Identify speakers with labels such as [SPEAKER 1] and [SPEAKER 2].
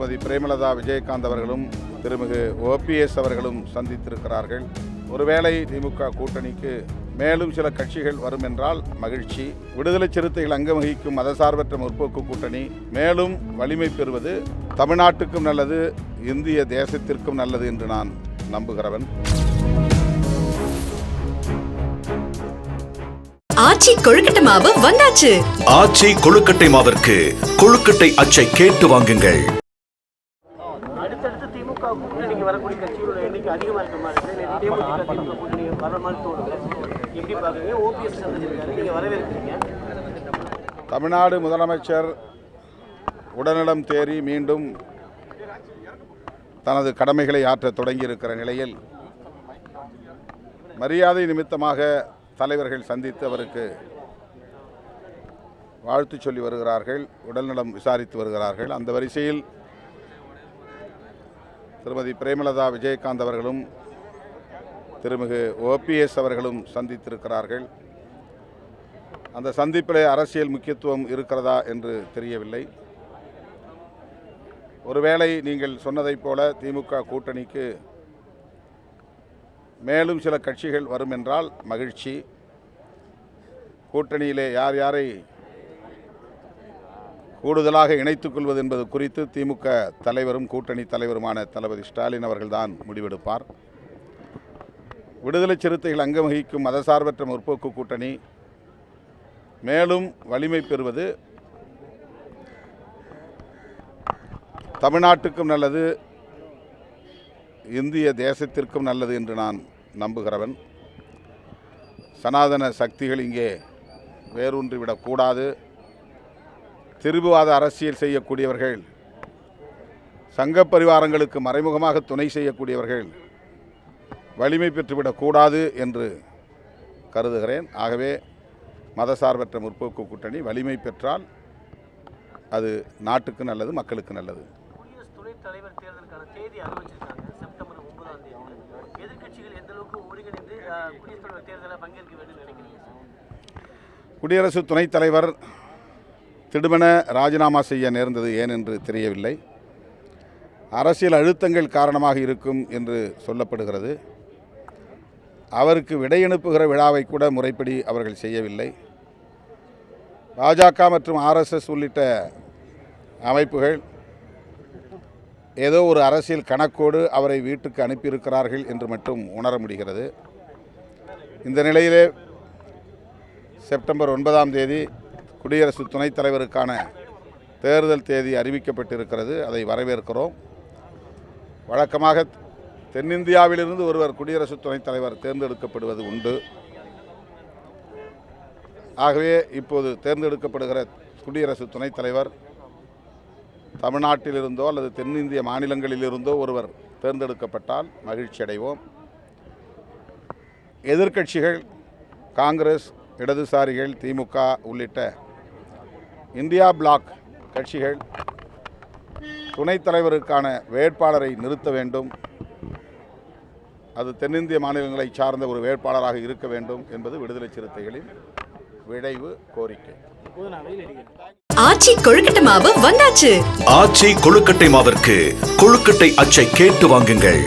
[SPEAKER 1] திருமதி பிரேமலதா விஜயகாந்த் அவர்களும் திருமிகு ஓபிஎஸ் அவர்களும் சந்தித்திருக்கிறார்கள். ஒருவேளை திமுக கூட்டணிக்கு மேலும் சில கட்சிகள் வரும் என்றால் மகிழ்ச்சி. விடுதலை சிறுத்தைகள் அங்கம் வகிக்கும் மதசார்பற்ற முற்போக்கு கூட்டணி மேலும் வலிமை பெறுவது தமிழ்நாட்டுக்கும் நல்லது இந்திய தேசத்திற்கும் நல்லது என்று நான் நம்புகிறவன்.
[SPEAKER 2] ஆச்சி கொழுக்கட்டை மாவு வந்தாச்சு.
[SPEAKER 3] ஆச்சி கொழுக்கட்டை மாவிற்கு கொழுக்கட்டை அச்சை கேட்டு வாங்குங்கள்.
[SPEAKER 4] அதிகமாக இருக்க மாதிரி தேமுதிக திமுக கூட்டணி வர மாதிரி தோணுது எப்படி பார்க்குறீங்க ஓபிஎஸ் சந்திச்சிருக்காரு நீங்கள் வரவேற்கிறீங்க
[SPEAKER 1] தமிழ்நாடு முதலமைச்சர் உடல்நலம் தேறி மீண்டும் தனது கடமைகளை ஆற்ற தொடங்கியிருக்கிற நிலையில் மரியாதை நிமித்தமாக தலைவர்கள் சந்தித்து அவருக்கு வாழ்த்து சொல்லி வருகிறார்கள் உடல்நலம் விசாரித்து வருகிறார்கள். அந்த வரிசையில் திருமதி பிரேமலதா விஜயகாந்த் அவர்களும் திருமிகு ஓபிஎஸ் அவர்களும் சந்தித்திருக்கிறார்கள். அந்த சந்திப்பிலே அரசியல் முக்கியத்துவம் இருக்கிறதா என்று தெரியவில்லை. ஒருவேளை நீங்கள் சொன்னதைப் போல திமுக கூட்டணிக்கு மேலும் சில கட்சிகள் வரும் என்றால் மகிழ்ச்சி. கூட்டணியிலே யார் யாரை கூடுதலாக இணைத்துக் கொள்வது என்பது குறித்து திமுக தலைவரும் கூட்டணி தலைவருமான தளபதி ஸ்டாலின் அவர்கள்தான் முடிவெடுப்பார். விடுதலை சிறுத்தைகள் அங்கம் வகிக்கும் மதசார்பற்ற முற்போக்கு கூட்டணி மேலும் வலிமை பெறுவது தமிழ்நாட்டுக்கும் நல்லது இந்திய தேசத்திற்கும் நல்லது என்று நான் நம்புகிறவன். சனாதன சக்திகள் இங்கே வேரூன்றிவிடக்கூடாது. திரிபுவாத அரசியல் செய்யக்கூடியவர்கள் சங்க பரிவாரங்களுக்கு மறைமுகமாக துணை செய்யக்கூடியவர்கள் வலிமை பெற்றுவிடக்கூடாது என்று கருதுகிறேன். ஆகவே மதசார்பற்ற முற்போக்கு கூட்டணி வலிமை பெற்றால் அது நாட்டுக்கு நல்லது மக்களுக்கு நல்லது. குடியரசு துணைத் தலைவர் திடுமென ராஜினாமா செய்ய நேர்ந்தது ஏன் என்று தெரியவில்லை. அரசியல் அழுத்தங்கள் காரணமாக இருக்கும் என்று சொல்லப்படுகிறது. அவருக்கு விடையனுப்புகிற விழாவை கூட முறைப்படி அவர்கள் செய்யவில்லை. பாஜக மற்றும் ஆர்எஸ்எஸ் உள்ளிட்ட அமைப்புகள் ஏதோ ஒரு அரசியல் கணக்கோடு அவரை வீட்டுக்கு அனுப்பியிருக்கிறார்கள் என்று மட்டும் உணர முடிகிறது. இந்த நிலையிலே செப்டம்பர் ஒன்பதாம் தேதி குடியரசு துணைத் தலைவருக்கான தேர்தல் தேதி அறிவிக்கப்பட்டிருக்கிறது. அதை வரவேற்கிறோம். வழக்கமாக தென்னிந்தியாவிலிருந்து ஒருவர் குடியரசு துணைத் தலைவர் தேர்ந்தெடுக்கப்படுவது உண்டு. ஆகவே இப்போது தேர்ந்தெடுக்கப்படுகிற குடியரசு துணைத் தலைவர் தமிழ்நாட்டிலிருந்தோ அல்லது தென்னிந்திய மாநிலங்களிலிருந்தோ ஒருவர் தேர்ந்தெடுக்கப்பட்டால் மகிழ்ச்சி அடைவோம் எதிர்க்கட்சிகள் காங்கிரஸ் இடதுசாரிகள் திமுக உள்ளிட்ட இந்தியா பிளாக் கட்சிகள் துணைத் தலைவருக்கான வேட்பாளரை நிறுத்த வேண்டும். அது தென்னிந்திய மாநிலங்களை சார்ந்த ஒரு வேட்பாளராக இருக்க வேண்டும் என்பது விடுதலை சிறுத்தைகளின் விளைவு கோரிக்கை.
[SPEAKER 2] ஆச்சி கொழுக்கட்டை மாவு வந்தாச்சு.
[SPEAKER 3] ஆச்சி கொழுக்கட்டை மாவிற்கு கொழுக்கட்டை அச்சை கேட்டு வாங்குங்கள்.